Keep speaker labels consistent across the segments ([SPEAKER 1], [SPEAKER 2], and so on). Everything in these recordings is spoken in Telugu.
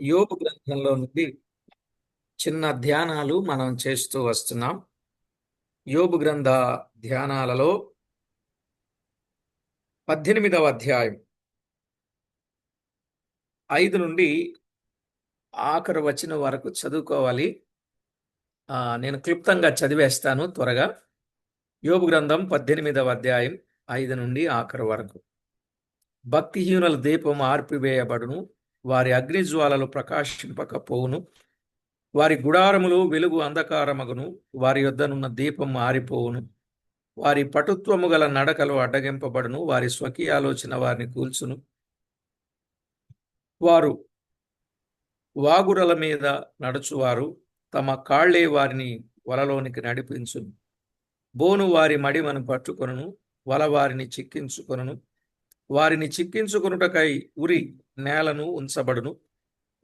[SPEAKER 1] యోగు గ్రంథంలో నుండి చిన్న ధ్యానాలు మనం చేస్తూ వస్తున్నాం. యోగు గ్రంథ ధ్యానాలలో పద్దెనిమిదవ అధ్యాయం ఐదు నుండి ఆఖరు వచ్చిన వరకు చదువుకోవాలి. నేను క్లుప్తంగా చదివేస్తాను త్వరగా. యోగు గ్రంథం పద్దెనిమిదవ అధ్యాయం ఐదు నుండి ఆఖరు వరకు. భక్తిహీనుల దీపం ఆర్పివేయబడును. వారి అగ్నిజ్వాలలు ప్రకాశింపకపోవును. వారి గుడారములు వెలుగు అంధకారమగును. వారి యొద్దనున్న దీపం ఆరిపోవును వారి పటుత్వము గల నడకలు అడ్డగింపబడును. వారి స్వకీయ ఆలోచన వారిని కూల్చును. వారు వాగురల మీద నడుచువారు. తమ కాళ్ళే వారిని వలలోనికి నడిపించును. బోను వారి మడిమను పట్టుకొనును. వల వారిని చిక్కించుకొనును. వారిని చిక్కించుకొనుటకై ఉరి నేలను ఉంచబడును.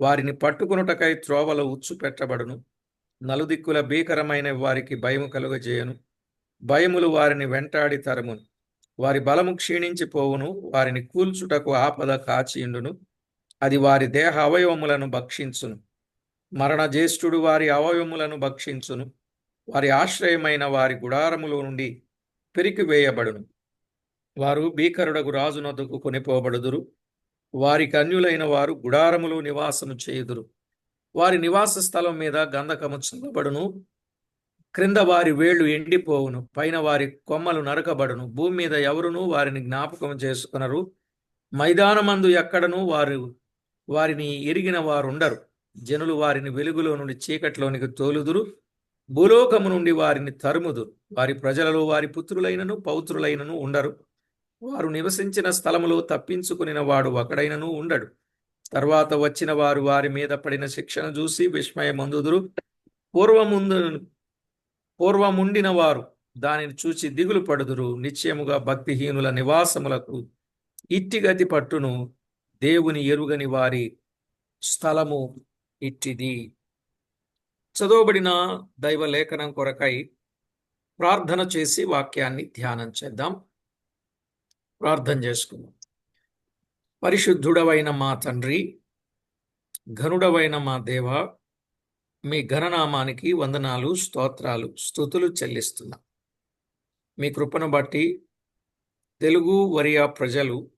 [SPEAKER 1] వారిని పట్టుకొనుటకై త్రోవల ఉచ్చు పెట్టబడును. నలుదిక్కుల భీకరమైన వారికి భయము కలుగజేయను. భయములు వారిని వెంటాడి తరమును. వారి బలము క్షీణించిపోవును వారిని కూల్చుటకు ఆపద కాచియుండును. అది వారి దేహ అవయవములను భక్షించును. మరణ జ్యేష్ఠుడు వారి అవయవములను భక్షించును. వారి ఆశ్రయమైన వారి గుడారములో నుండి పెరికివేయబడును. వారు భీకరుడకు రాజునొద్దకు కొనిపోబడుదురు. వారి కన్యులైన వారు గుడారములో నివాసము చేయుదురు. వారి నివాస స్థలం మీద గంధకము చల్లబడును క్రింద వారి వేళ్ళు ఎండిపోవును. పైన వారి కొమ్మలు నరకబడును. భూమి మీద ఎవరునూ వారిని జ్ఞాపకం చేసుకునరు. మైదానమందు ఎక్కడనూ వారు వారిని ఎరిగిన వారుండరు. జనులు వారిని వెలుగులో నుండి చీకట్లోనికి తోలుదురు. భూలోకము నుండి వారిని తరుముదురు. వారి ప్రజలలో వారి పుత్రులైనను పౌత్రులైనను ఉండరు. వారు నివసించిన స్థలములో తప్పించుకునిన వాడు ఒకడైనను ఉండడు. తర్వాత వచ్చిన వారు వారి మీద పడిన శిక్షను చూసి విస్మయమందుదురు. పూర్వముందు పూర్వముండిన వారు దానిని చూచి దిగులు పడుదురు. నిశ్చయముగా భక్తిహీనుల నివాసములకు ఇట్టిగతి పట్టును దేవుని ఎరుగని వారి స్థలము ఇట్టిది. చదవబడిన దైవ లేఖనం కొరకై ప్రార్థన చేసి వాక్యాన్ని ధ్యానం చేద్దాం. ప్రార్థన చేసుకుందాం. పరిశుద్ధుడవైన మా తండ్రి ఘనుడవైన మా దేవ మీ ఘననామానికి వందనాలు స్తోత్రాలు స్థుతులు చెల్లిస్తున్నాం. మీ కృపను బట్టి తెలుగు వరియా ప్రజలు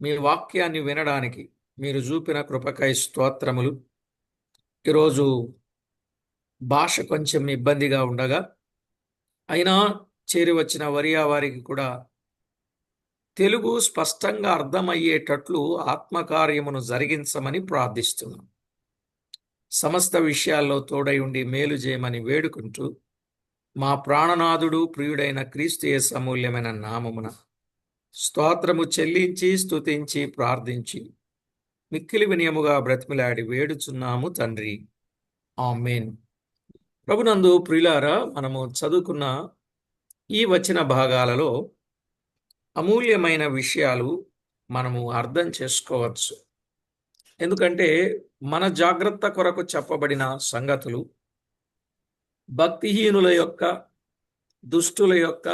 [SPEAKER 1] మీ వాక్యాన్ని వినడానికి మీరు చూపిన కృపకై స్తోత్రములు. ఈరోజు భాష కొంచెం ఇబ్బందిగా ఉండగా అయినా చేరి వచ్చిన వరియా వారికి కూడా తెలుగు స్పష్టంగా అర్థమయ్యేటట్లు ఆత్మకార్యమును జరిగించమని ప్రార్థిస్తున్నాం. సమస్త విషయాల్లో తోడై ఉండి మేలు చేయమని వేడుకుంటూ మా ప్రాణనాథుడు ప్రియుడైన క్రీస్తుయేస్ అమూల్యమైన నామమున స్తోత్రము చెల్లించి స్తుతించి ప్రార్థించి మిక్కిలి వినయముగా బ్రతిమిలాడి వేడుచున్నాము తండ్రి. ఆమెన్. ప్రభునందు ప్రియులారా మనము చదువుకున్న ఈ వచ్చిన భాగాలలో అమూల్యమైన విషయాలు మనము అర్థం చేసుకోవచ్చు. ఎందుకంటే మన జాగ్రత్త కొరకు చెప్పబడిన సంగతులు భక్తిహీనుల యొక్క దుష్టుల యొక్క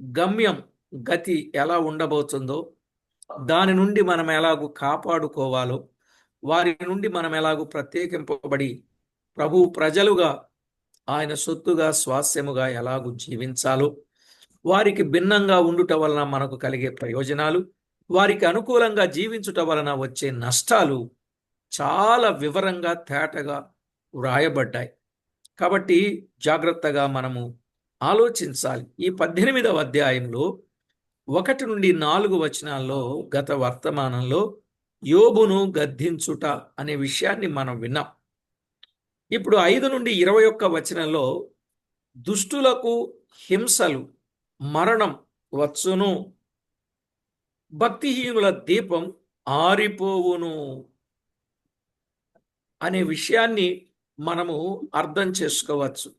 [SPEAKER 1] గమ్యం గతి ఎలా ఉండబోతుందో దాని నుండి మనం ఎలాగూ కాపాడుకోవాలో వారి నుండి మనం ఎలాగూ ప్రత్యేకింపబడి ప్రభు ప్రజలుగా ఆయన సొత్తుగా స్వాస్యముగా ఎలాగూ జీవించాలో వారికి భిన్నంగా ఉండుట వలన మనకు కలిగే ప్రయోజనాలు వారికి అనుకూలంగా జీవించుట వలన వచ్చే నష్టాలు చాలా వివరంగా తేటగా వ్రాయబడ్డాయి. కాబట్టి జాగ్రత్తగా మనము ఆలోచించాలి. ఈ పద్దెనిమిదవ అధ్యాయంలో ఒకటి నుండి నాలుగు వచనాల్లో గత వర్తమానంలో యోబును గద్దించుట అనే విషయాన్ని మనం విన్నాం. ఇప్పుడు ఐదు నుండి ఇరవై ఒక్క వచనంలో దుష్టులకు హింసలు మరణం వచ్చును. భక్తిహీనుల దీపం ఆరిపోవును అనే విషయాన్ని మనము అర్థం చేసుకోవచ్చు.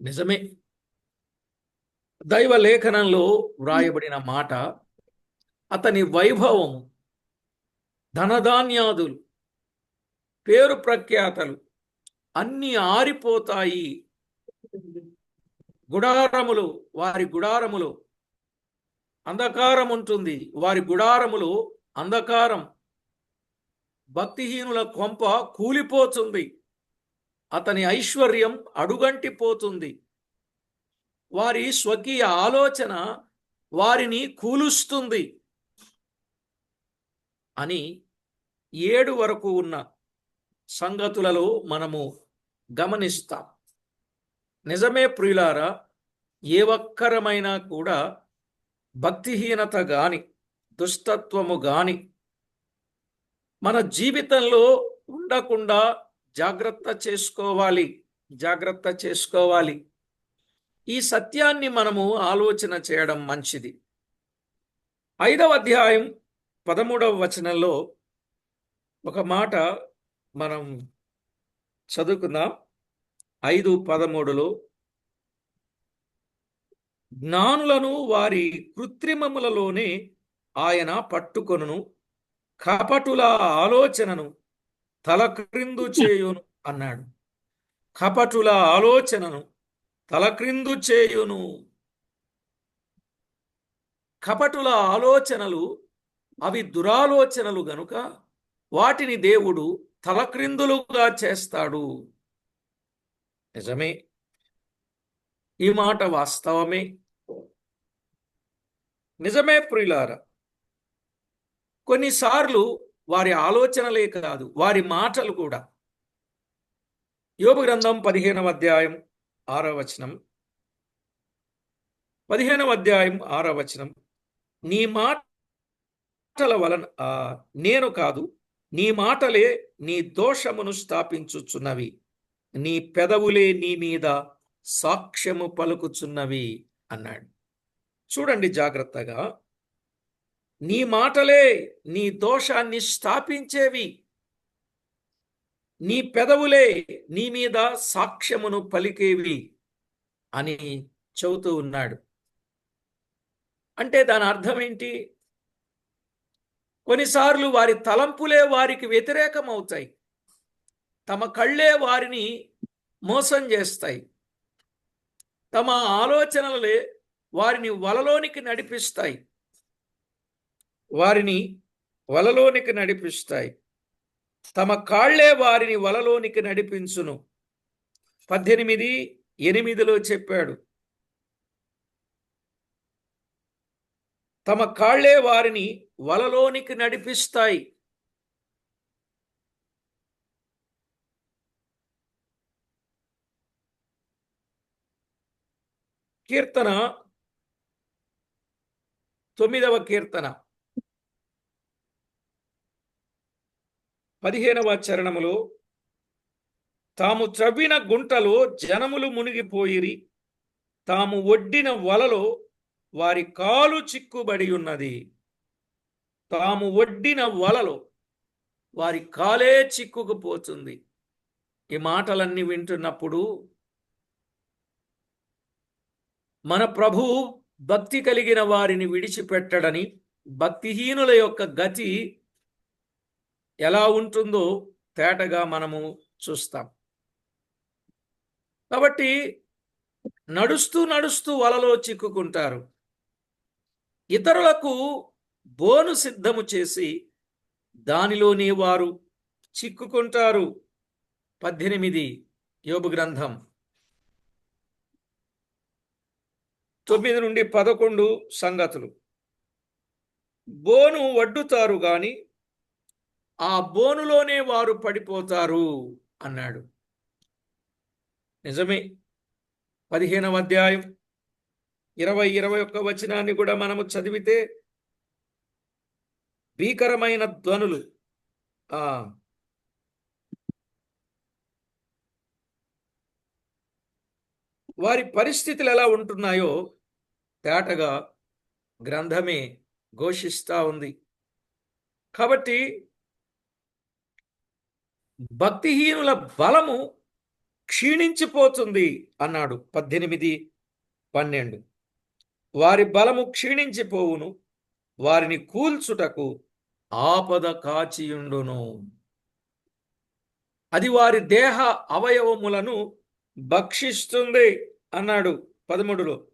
[SPEAKER 1] నిజమే. దైవ లేఖనంలో వ్రాయబడిన మాట అతని వైభవం ధనధాన్యాదులు పేరు ప్రఖ్యాతలు అన్నీ ఆరిపోతాయి. గుడారములు వారి గుడారములు. అంధకారం ఉంటుంది వారి గుడారములు అంధకారం. భక్తిహీనుల కొంప కూలిపోతుంది. అతని ఐశ్వర్యం అడుగంటిపోతుంది. వారి స్వకీయ ఆలోచన వారిని కూలుస్తుంది అని ఏడు వరకు ఉన్న సంగతులలో మనము గమనిస్తాం. నిజమే ప్రియులారా ఏ ఒక్కరమైనా కూడా భక్తిహీనత గాని దుష్టత్వము గాని మన జీవితంలో ఉండకుండా జాగ్రత్త చేసుకోవాలి జాగ్రత్త చేసుకోవాలి. ఈ సత్యాన్ని మనము ఆలోచన చేయడం మంచిది. ఐదవ అధ్యాయం పదమూడవ వచనంలో ఒక మాట మనం చదువుకుందాం. ఐదు పదమూడులో జ్ఞానులను వారి కృత్రిమములలోనే ఆయన పట్టుకొనును కపటుల ఆలోచనను తలక్రిందు చేయును అన్నాడు. కపటుల ఆలోచనను తలక్రిందు చేయును. కపటుల ఆలోచనలు అవి దురాలోచనలు గనుక వాటిని దేవుడు తలక్రిందులుగా చేస్తాడు. నిజమే. ఈ మాట వాస్తవమే. నిజమే ప్రియులార కొన్నిసార్లు వారి ఆలోచనలే కాదు వారి మాటలు కూడా. యోగ గ్రంథం పదిహేనవ అధ్యాయం ఆరవ వచనం. పదిహేనవ అధ్యాయం ఆరవ వచనం. నీ మాటల వలన నేను కాదు నీ మాటలే నీ దోషమును స్థాపించుచున్నవి. నీ పెదవులే నీ మీద సాక్ష్యము పలుకుచున్నవి అన్నాడు. చూడండి జాగ్రత్తగా. నీ మాటలే నీ దోషాన్ని స్థాపించేవి. నీ పెదవులే నీ మీద సాక్ష్యమును పలికేవి అని చెబుతూ ఉన్నాడు. అంటే దాని అర్థం ఏంటి? కొన్నిసార్లు వారి తలంపులే వారికి వ్యతిరేకం అవుతాయి తమ కళ్ళే వారిని మోసం చేస్తాయి. తమ ఆలోచనలే వారిని వలలోనికి నడిపిస్తాయి. వారిని వలలోనికి నడిపిస్తాయి. తమ కాళ్ళే వారిని వలలోనికి నడిపించును. పద్దెనిమిది ఎనిమిదిలో చెప్పాడు. తమ కాళ్ళే వారిని వలలోనికి నడిపిస్తాయి. కీర్తన తొమ్మిదవ కీర్తన. పదిహేనవ చరణములో తాము త్రవ్విన గుంటలో జనములు మునిగిపోయిరి తాము ఒడ్డిన వలలో వారి కాలు చిక్కుబడి ఉన్నది. తాము ఒడ్డిన వలలో వారి కాలే చిక్కుకుపోతుంది. ఈ మాటలన్నీ వింటున్నప్పుడు మన ప్రభు భక్తి కలిగిన వారిని విడిచిపెట్టడని భక్తిహీనుల యొక్క గతి ఎలా ఉంటుందో తేటగా మనము చూస్తాం. కాబట్టి నడుస్తూ నడుస్తూ వలలో చిక్కుకుంటారు. ఇతరులకు బోను సిద్ధము చేసి దానిలోనే వారు చిక్కుకుంటారు. పద్దెనిమిది యోబు గ్రంథం. తొమ్మిది నుండి పదకొండు సంగతులు. బోను వడ్డుతారు గాని ఆ బోనులోనే వారు పడిపోతారు అన్నాడు. నిజమే. పదిహేనవ అధ్యాయం ఇరవై ఇరవై ఒక్క వచనాన్ని కూడా మనము చదివితే భీకరమైన ధ్వనులు వారి పరిస్థితులు ఎలా ఉంటున్నాయో తేటగా గ్రంథమే ఘోషిస్తా ఉంది. కాబట్టి భక్తిహీనుల బలము క్షీణించిపోతుంది అన్నాడు పద్దెనిమిది పన్నెండు. వారి బలము క్షీణించిపోవును వారిని కూల్చుటకు ఆపద కాచియుండును. అది వారి దేహ అవయవములను భక్షిస్తుంది. అన్నాడు పదమూడులో.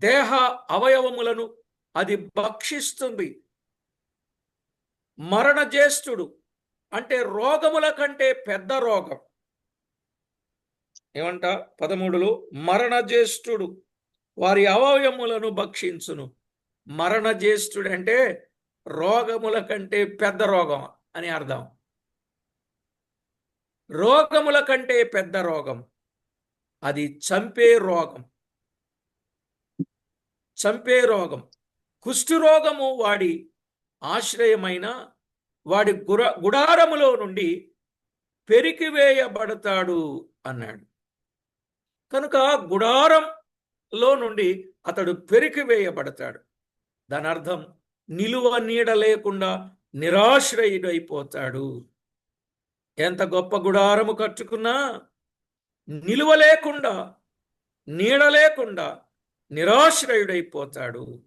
[SPEAKER 1] దేహ అవయవములను అది భక్షిస్తుంది. మరణ జ్యేష్ఠుడు అంటే రోగముల కంటే పెద్ద రోగం. ఏమంట? పదమూడులో మరణ జ్యేష్ఠుడు వారి అవయములను భక్షించును. మరణ జ్యేష్ఠుడు అంటే రోగముల కంటే పెద్ద రోగం అని అర్థం. రోగముల కంటే పెద్ద రోగం. అది చంపే రోగం. చంపే రోగం. కుష్ఠరోగము వాడి ఆశ్రయమైన వాడి గుర గుడారములో నుండి పెరికివేయబడతాడు అన్నాడు. కనుక గుడారంలో నుండి అతడు పెరికివేయబడతాడు దాని అర్థం నిలువ నీడ లేకుండా నిరాశ్రయుడైపోతాడు. ఎంత గొప్ప గుడారము కట్టుకున్నా నిలువ లేకుండా నీడ లేకుండా నిరాశ్రయుడైపోతాడు.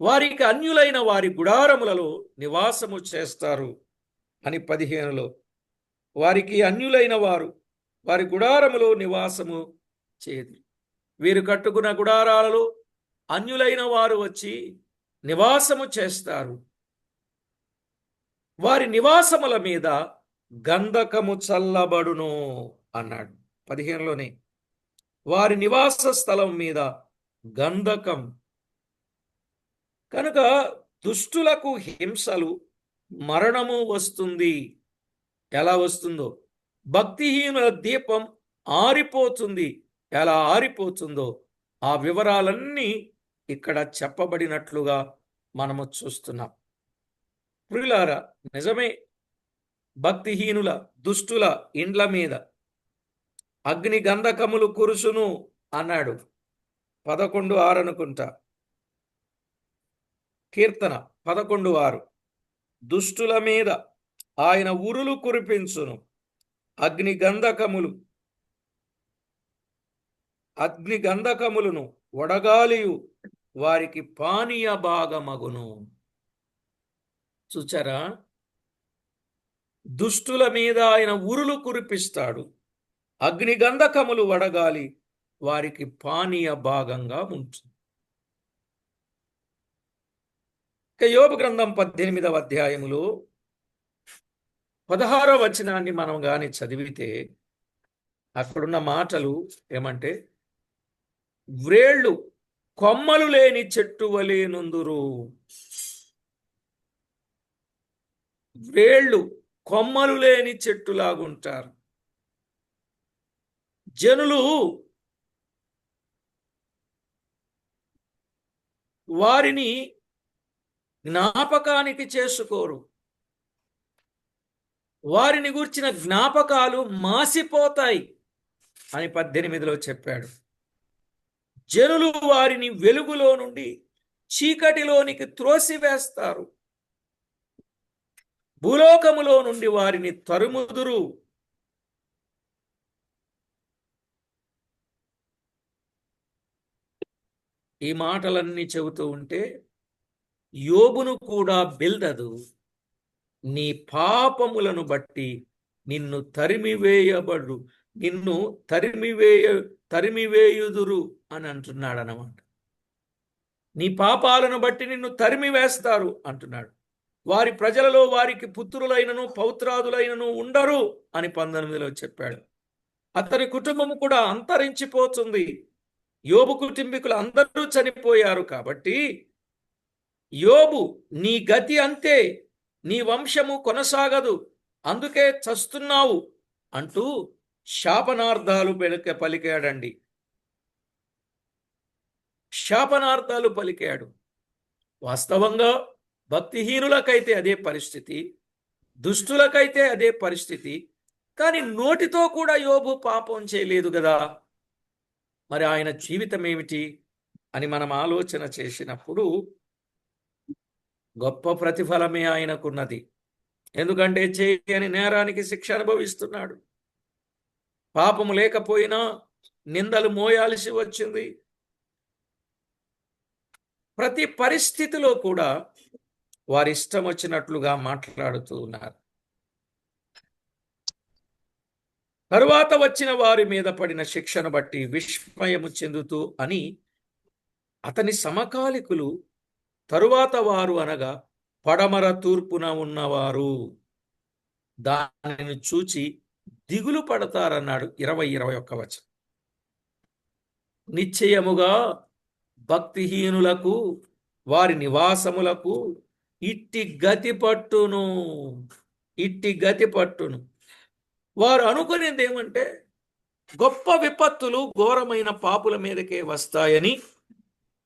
[SPEAKER 1] వారికి అన్యులైన వారి గుడారములలో నివాసము చేస్తారు అని పదిహేనులో. వారికి అన్యులైన వారు వారి గుడారములో నివాసము చేయదు వీరు కట్టుకున్న గుడారాలలో అన్యులైన వారు వచ్చి నివాసము చేస్తారు. వారి నివాసముల మీద గంధకము చల్లబడును అన్నాడు. పదిహేనులోనే వారి నివాస స్థలం మీద గంధకం. కనుక దుష్టులకు హింసలు మరణము వస్తుంది. ఎలా వస్తుందో? భక్తిహీనుల దీపం ఆరిపోతుంది. ఎలా ఆరిపోతుందో? ఆ వివరాలన్నీ ఇక్కడ చెప్పబడినట్లుగా మనము చూస్తున్నాం. ప్రియులారా నిజమే భక్తిహీనుల దుష్టుల ఇండ్ల మీద అగ్ని గంధకములు కురుసును అన్నాడు. పదకొండు ఆరు అనుకుంటా. కీర్తన పదకొండు ఆరు. దుష్టుల మీద ఆయన ఉరులు కురిపించును. అగ్ని గంధకములు అగ్ని గంధకములను వడగాలియు వారికి పానీయ భాగమగును. చూచారా? దుష్టుల మీద ఆయన ఉరులు కురిపిస్తాడు. అగ్ని గంధకములు వడగాలి వారికి పానీయ భాగంగా ఉంటుంది ఇక యోబు గ్రంథం పద్దెనిమిదవ అధ్యాయములో పదహారవ వచనాన్ని మనం గాని చదివితే అక్కడున్న మాటలు ఏమంటే వ్రేళ్ళు కొమ్మలు లేని చెట్టు వలేనుందురు వ్రేళ్ళు కొమ్మలు లేని చెట్టులాగుంటారు. జనులు వారిని జ్ఞాపకానికి చేసుకోరు. వారిని గూర్చిన జ్ఞాపకాలు మాసిపోతాయి అని పద్దెనిమిదిలో చెప్పాడు. జనులు వారిని వెలుగులో నుండి చీకటిలోనికి త్రోసివేస్తారు. భూలోకములో నుండి వారిని తరుముదురు. ఈ మాటలన్నీ చెబుతూ ఉంటే యోబును కూడా బిల్దదు. నీ పాపములను బట్టి నిన్ను తరిమివేయబడు నిన్ను తరిమివేయ తరిమివేయుదురు అని అంటున్నాడు అనమాట నీ పాపాలను బట్టి నిన్ను తరిమివేస్తారు అంటున్నాడు. వారి ప్రజలలో వారికి పుత్రులైనను పౌత్రాదులైనను ఉండరు అని పంతొమ్మిదిలో చెప్పాడు. అతని కుటుంబం కూడా అంతరించిపోతుంది. యోబు కుటుంబీకులు అందరూ చనిపోయారు కాబట్టి యోబు నీ గతి అంతే నీ వంశము కొనసాగదు అందుకే చస్తున్నావు అంటూ శాపనార్థాలు పెలిక పలికాడండి. శాపనార్థాలు పలికాడు. వాస్తవంగా భక్తిహీనులకైతే అదే పరిస్థితి దుష్టులకైతే అదే పరిస్థితి కానీ నోటితో కూడా యోబు పాపం చేయలేదు కదా. మరి ఆయన జీవితం ఏమిటి అని మనం ఆలోచన చేసినప్పుడు గొప్ప ప్రతిఫలమే ఆయనకున్నది. ఎందుకంటే చేయని నేరానికి శిక్ష అనుభవిస్తున్నాడు. పాపము లేకపోయినా నిందలు మోయాల్సి వచ్చింది. ప్రతి పరిస్థితిలో కూడా వారి ఇష్టం వచ్చినట్లుగా మాట్లాడుతూ ఉన్నారు. తరువాత వచ్చిన వారి మీద పడిన శిక్షను బట్టి విస్మయము చెందుతూ అని అతని సమకాలికులు తరువాత వారు అనగా పడమర తూర్పున ఉన్నవారు. దానిని చూచి దిగులు పడతారన్నాడు ఇరవై ఇరవై ఒక్క వచనం. నిశ్చయముగా భక్తిహీనులకు వారి నివాసములకు ఇట్టి గతి పట్టును ఇట్టి గతి పట్టును. వారు అనుకునేది ఏమంటే గొప్ప విపత్తులు ఘోరమైన పాపుల మీదకే వస్తాయని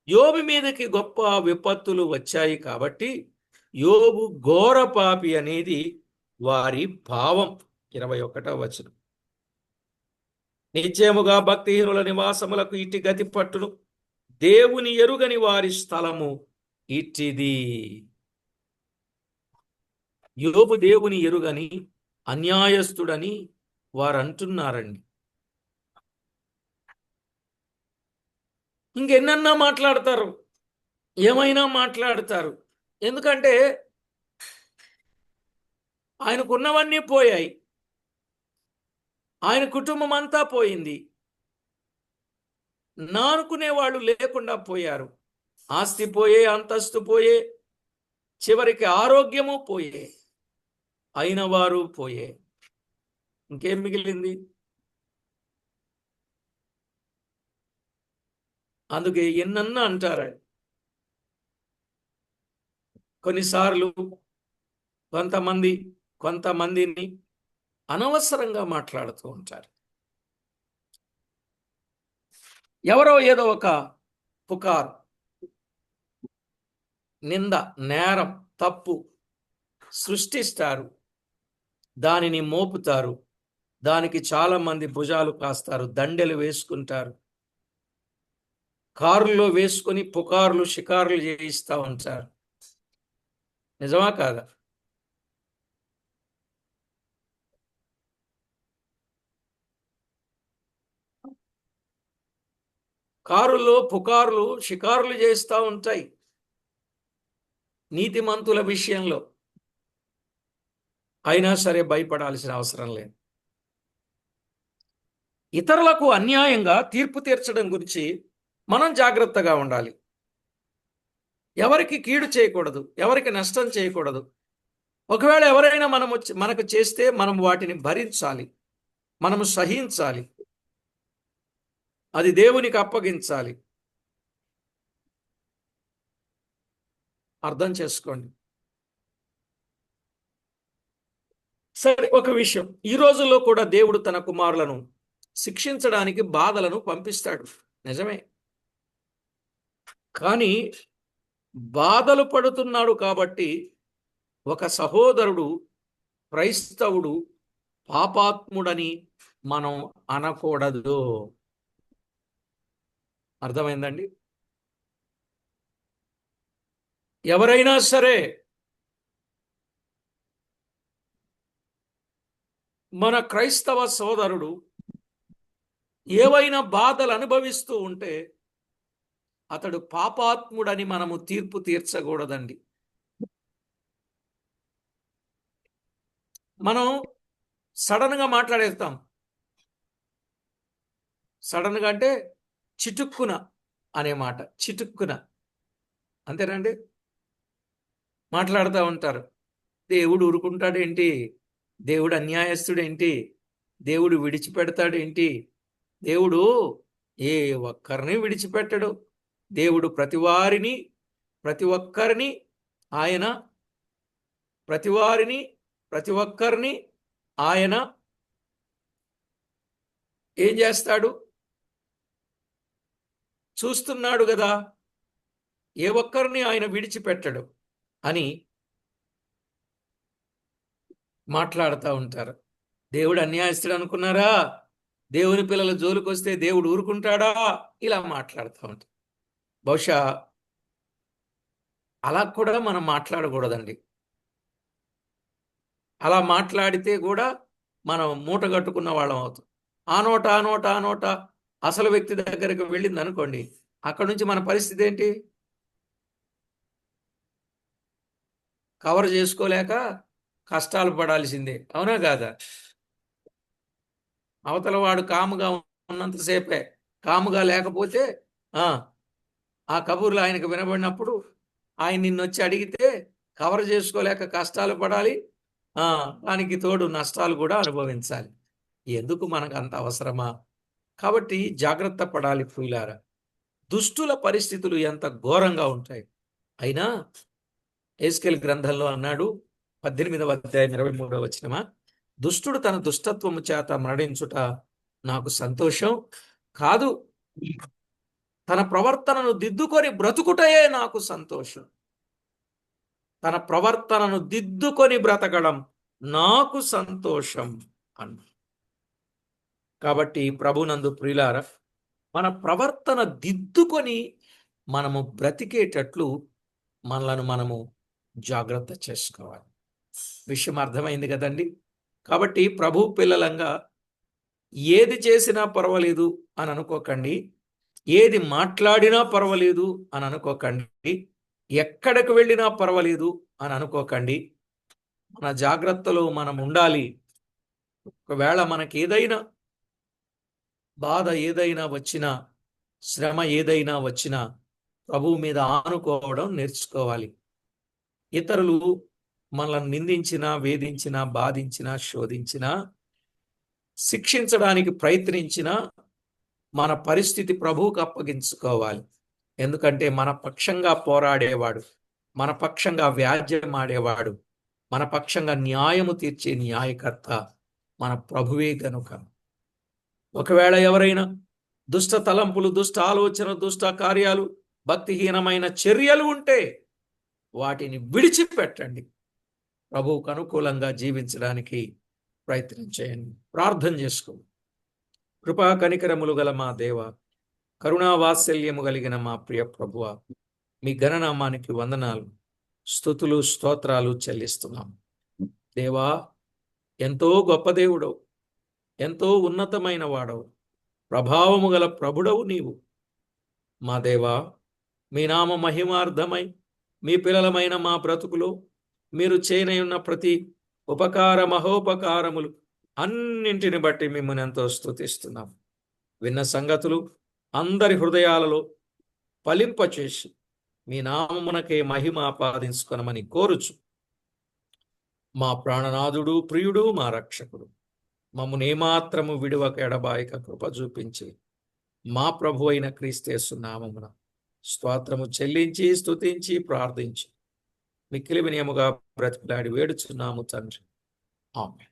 [SPEAKER 1] యోబు మీదకి గొప్ప విపత్తులు వచ్చాయి కాబట్టి యోబు ఘోర పాపి అనేది వారి భావం. ఇరవై ఒకటో వచనం. నిశ్చయముగా భక్తిహీనుల నివాసములకు ఇట్టి గతి పట్టును. దేవుని ఎరుగని వారి స్థలము ఇట్టిది. యోబు దేవుని ఎరుగని అన్యాయస్తుడని వారు అంటున్నారండి ఇంకెన్నన్నా మాట్లాడతారు? ఏమైనా మాట్లాడతారు? ఎందుకంటే ఆయనకున్నవన్నీ పోయాయి. ఆయన కుటుంబం అంతా పోయింది. నానుకునే వాళ్ళు లేకుండా పోయారు. ఆస్తి పోయే అంతస్తు పోయే చివరికి ఆరోగ్యము పోయే. అయిన వారు పోయే. ఇంకేం మిగిలింది? అందుకే ఎన్నన్నా అంటారు కొన్నిసార్లు కొంతమంది కొంతమందిని అనవసరంగా మాట్లాడుతూ ఉంటారు. ఎవరో ఏదో ఒక పుకార్ నింద నేరం తప్పు సృష్టిస్తారు. దానిని మోపుతారు. దానికి చాలా మంది భుజాలు కాస్తారు. దండెలు వేసుకుంటారు. కారులో వేసుకొని పుకార్లు షికారులు చేయిస్తూ ఉంటారు. నిజమా కాదా? కారులో పుకార్లు షికారులు చేస్తూ ఉంటాయి. నీతిమంతుల విషయంలో. అయినా సరే భయపడాల్సిన అవసరం లేదు. ఇతరులకు అన్యాయంగా తీర్పు తీర్చడం గురించి మనం జాగ్రత్తగా ఉండాలి. ఎవరికి కీడు చేయకూడదు ఎవరికి నష్టం చేయకూడదు. ఒకవేళ ఎవరైనా మనం మనకు చేస్తే మనం వాటిని భరించాలి మనము సహించాలి. అది దేవునికి అప్పగించాలి. అర్థం చేసుకోండి. సరే ఒక విషయం. ఈ రోజుల్లో కూడా దేవుడు తన కుమారులను శిక్షించడానికి బాధలను పంపిస్తాడు. నిజమే. కానీ బాధలు పడుతున్నాడు కాబట్టి ఒక సహోదరుడు క్రైస్తవుడు పాపాత్ముడని మనం అనకూడదు. అర్థమైందండి? ఎవరైనా సరే మన క్రైస్తవ సోదరుడు ఏవైనా బాధలు అనుభవిస్తూ ఉంటే అతడు పాపాత్ముడని మనము తీర్పు తీర్చకూడదండి. మనం సడన్గా మాట్లాడేస్తాం. సడన్గా అంటే చిటుక్కున అనే మాట చిటుక్కున. అంతేనండి? మాట్లాడుతూ ఉంటారు. దేవుడు ఊరుకుంటాడేంటి? దేవుడు అన్యాయస్తుడేంటి? దేవుడు విడిచిపెడతాడు ఏంటి దేవుడు ఏ ఒక్కరిని విడిచిపెట్టడు. దేవుడు ప్రతి వారిని ప్రతి ఒక్కరిని ఆయన ప్రతి వారిని ప్రతి ఒక్కరిని ఆయన ఏం చేస్తాడు? చూస్తున్నాడు కదా. ఏ ఒక్కరిని ఆయన విడిచిపెట్టడు అని మాట్లాడుతూ ఉంటారు. దేవుడు అన్యాయస్తుడు అనుకున్నారా? దేవుని పిల్లల జోలికి వస్తే దేవుడు ఊరుకుంటాడా? ఇలా మాట్లాడుతూ ఉంటారు. బహుశా అలా కూడా మనం మాట్లాడకూడదండి. అలా మాట్లాడితే కూడా మనం మూట కట్టుకున్న వాళ్ళం అవుతాం. ఆ నోట ఆ నోట ఆ నోట అసలు వ్యక్తి దగ్గరికి వెళ్ళింది అనుకోండి అక్కడ నుంచి మన పరిస్థితి ఏంటి? కవర్ చేసుకోలేక కష్టాలు పడాల్సిందే. అవునా కాదా? అవతల వాడు కాముగా ఉన్నంతసేపే కాముగా లేకపోతే ఆ ఆ కబుర్లు ఆయనకు వినబడినప్పుడు ఆయన నిన్ను వచ్చి అడిగితే కవర్ చేసుకోలేక కష్టాలు పడాలి ఆ, దానికి తోడు నష్టాలు కూడా అనుభవించాలి. ఎందుకు మనకు అంత అవసరమా? కాబట్టి జాగ్రత్త పడాలి ప్రియులారా. దుష్టుల పరిస్థితులు ఎంత ఘోరంగా ఉంటాయి. అయినా ఏస్కెల్ గ్రంథంలో అన్నాడు పద్దెనిమిదవ అధ్యాయం ఇరవై మూడవ వచనమా? దుష్టుడు తన దుష్టత్వము చేత మరణించుట నాకు సంతోషం కాదు. తన ప్రవర్తనను దిద్దుకొని బ్రతుకుటయే నాకు సంతోషం. తన ప్రవర్తనను దిద్దుకొని బ్రతకడం నాకు సంతోషం అన్న. కాబట్టి ప్రభునందు ప్రియులార మన ప్రవర్తన దిద్దుకొని మనము బ్రతికేటట్లు మనలను మనము జాగ్రత్త చేసుకోవాలి. విషయం అర్థమైంది కదండి. కాబట్టి ప్రభు పిల్లలంగా ఏది చేసినా పర్వాలేదు అని అనుకోకండి. ఏది మాట్లాడినా పర్వాలేదు అని అనుకోకండి. ఎక్కడికి వెళ్ళినా పర్వాలేదు అని అనుకోకండి. మన జాగ్రత్తలో మనం ఉండాలి. ఒకవేళ మనకి ఏదైనా బాధ ఏదైనా వచ్చినా శ్రమ ఏదైనా వచ్చినా ప్రభువు మీద ఆనుకోవడం నేర్చుకోవాలి. ఇతరులు మనల్ని నిందించినా వేధించినా బాధించినా శోధించినా శిక్షించడానికి ప్రయత్నించినా మన పరిస్థితి ప్రభువుకు అప్పగించుకోవాలి. ఎందుకంటే మన పక్షంగా పోరాడేవాడు మన పక్షంగా వ్యాజ్యం ఆడేవాడు మన పక్షంగా న్యాయము తీర్చే న్యాయకర్త మన ప్రభువే గనుక. ఒకవేళ ఎవరైనా దుష్ట తలంపులు దుష్ట ఆలోచన దుష్ట కార్యాలు భక్తిహీనమైన చర్యలు ఉంటే వాటిని విడిచిపెట్టండి. ప్రభువుకు అనుకూలంగా జీవించడానికి ప్రయత్నం చేయండి. ప్రార్థన చేసుకో కృపా కనికరములు గల మా దేవ కరుణా వాత్సల్యము కలిగిన మా ప్రియ ప్రభువ మీ ఘననామానికి వందనాలు స్థుతులు స్తోత్రాలు చెల్లిస్తున్నాం. దేవా ఎంతో గొప్ప దేవుడవు ఎంతో ఉన్నతమైన వాడవు ప్రభావము గల ప్రభుడవు నీవు. మా దేవా మీ నామ మహిమార్థమై మీ పిల్లలమైన మా బ్రతుకులో మీరు చేయనయున్న ప్రతి ఉపకార మహోపకారములు అన్నింటిని బట్టి మిమ్మల్ని ఎంతో స్థుతిస్తున్నాం విన్న సంగతులు అందరి హృదయాలలో ఫలింపచేసి మీ నామమునకే మహిమ ఆపాదించుకొనమని కోరుచు. మా ప్రాణనాథుడు ప్రియుడు మా రక్షకుడు. మమ్మను ఏమాత్రము విడువక ఎడబాయిక కృప చూపించి మా ప్రభు అయిన క్రీస్తేసు నామమున స్తోత్రము చెల్లించి స్తుతించి ప్రార్థించి మిక్కిలి వినయముగా బ్రతికిలాడి వేడుచున్నాము తండ్రి. ఆమె